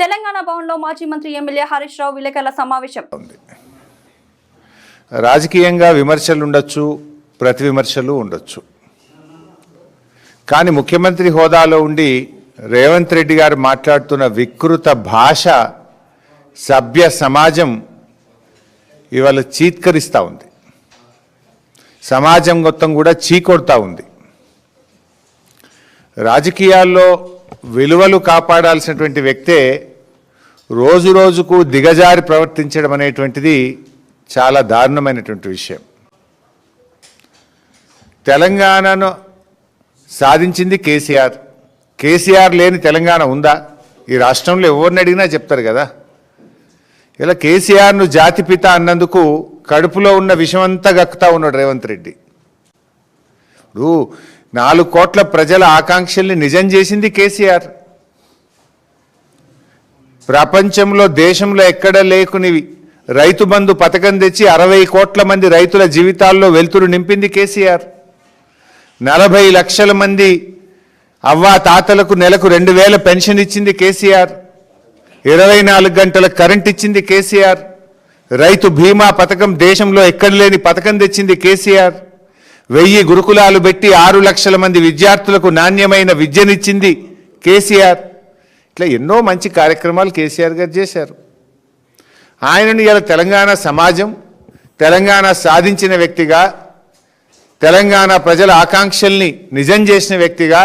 తెలంగాణ భవన్లో మాజీ మంత్రి ఎమ్మెల్యే హరీష్ రావు విలేకరుల సమావేశం. ఉంది. రాజకీయంగా విమర్శలు ఉండొచ్చు ప్రతి విమర్శలు ఉండొచ్చు. కానీ ముఖ్యమంత్రి హోదాలో ఉండి రేవంత్ రెడ్డి గారు మాట్లాడుతున్న వికృత భాష సభ్య సమాజం ఇవాళ చీత్కరిస్తూ ఉంది. సమాజం మొత్తం కూడా చీకొడతా ఉంది. రాజకీయాల్లో విలువలు కాపాడాల్సినటువంటి వ్యక్తే రోజు రోజుకు దిగజారి ప్రవర్తించడం అనేటువంటిది చాలా దారుణమైనటువంటి విషయం. తెలంగాణను సాధించింది కేసీఆర్. కేసీఆర్ లేని తెలంగాణ ఉందా? ఈ రాష్ట్రంలో ఎవరిని అడిగినా చెప్తారు కదా. ఇలా కేసీఆర్ను జాతిపిత అన్నందుకు కడుపులో ఉన్న విషమంతా గక్కుతా ఉన్నాడు రేవంత్ రెడ్డి. ఇప్పుడు నాలుగు కోట్ల ప్రజల ఆకాంక్షల్ని నిజం చేసింది కేసీఆర్. ప్రపంచంలో దేశంలో ఎక్కడ లేకునివి. రైతు బంధు పథకం తెచ్చి అరవై కోట్ల మంది రైతుల జీవితాల్లో వెలుతురు నింపింది కేసీఆర్. నలభై లక్షల మంది అవ్వా తాతలకు నెలకు రెండు వేల పెన్షన్ ఇచ్చింది కేసీఆర్. ఇరవై నాలుగు గంటల కరెంట్ ఇచ్చింది కేసీఆర్. రైతు బీమా పథకం దేశంలో ఎక్కడ లేని పథకం తెచ్చింది కేసీఆర్. వెయ్యి గురుకులాలు పెట్టి ఆరు లక్షల మంది విద్యార్థులకు నాణ్యమైన విద్యనిచ్చింది కేసీఆర్. ఇట్లా ఎన్నో మంచి కార్యక్రమాలు కేసీఆర్ గారు చేశారు. ఆయనను ఇలా తెలంగాణ సమాజం తెలంగాణ సాధించిన వ్యక్తిగా తెలంగాణ ప్రజల ఆకాంక్షల్ని నిజం చేసిన వ్యక్తిగా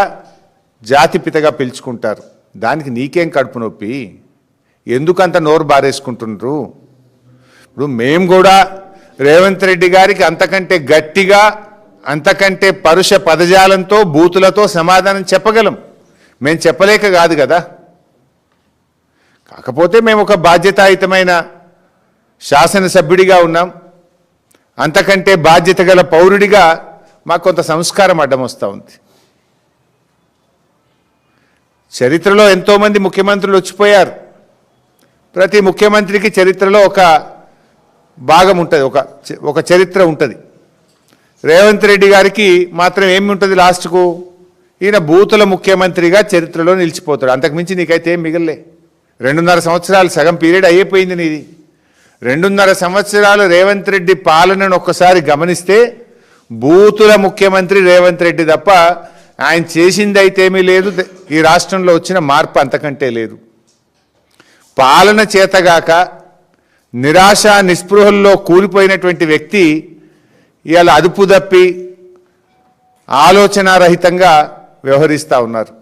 జాతిపితగా పిలుచుకుంటారు. దానికి నీకేం కడుపు నొప్పి? ఎందుకంత నోరు బారేసుకుంటున్నారు ఇప్పుడు మేము కూడా రేవంత్ రెడ్డి గారికి అంతకంటే గట్టిగా అంతకంటే పరుష పదజాలంతో బూతులతో సమాధానం చెప్పగలం. మేము చెప్పలేక కాదు కదా? కాకపోతే మేము ఒక బాధ్యతాయుతమైన శాసనసభ్యుడిగా ఉన్నాం. అంతకంటే బాధ్యత గల పౌరుడిగా మాకు కొంత సంస్కారం అడ్డం వస్తూ ఉంది. చరిత్రలో ఎంతోమంది ముఖ్యమంత్రులు వచ్చిపోయారు. ప్రతి ముఖ్యమంత్రికి చరిత్రలో ఒక భాగం ఉంటుంది ఒక ఒక చరిత్ర ఉంటుంది. రేవంత్ రెడ్డి గారికి మాత్రం ఏమి ఉంటుంది లాస్ట్కు? ఈయన బూతుల ముఖ్యమంత్రిగా చరిత్రలో నిలిచిపోతాడు. అంతకుమించి నీకైతే ఏం మిగలలే. రెండున్నర సంవత్సరాలు సగం పీరియడ్ అయిపోయింది నీది. రెండున్నర సంవత్సరాలు రేవంత్ రెడ్డి పాలనను ఒక్కసారి గమనిస్తే బూతుల ముఖ్యమంత్రి రేవంత్ రెడ్డి తప్ప ఆయన చేసింది అయితే ఏమీ లేదు. ఈ రాష్ట్రంలో వచ్చిన మార్పు అంతకంటే లేదు. పాలన చేతగాక నిరాశ నిస్పృహల్లో కూలిపోయినటువంటి వ్యక్తి ఇవాళ అదుపు తప్పి ఆలోచనారహితంగా వ్యవహరిస్తూ ఉన్నారు.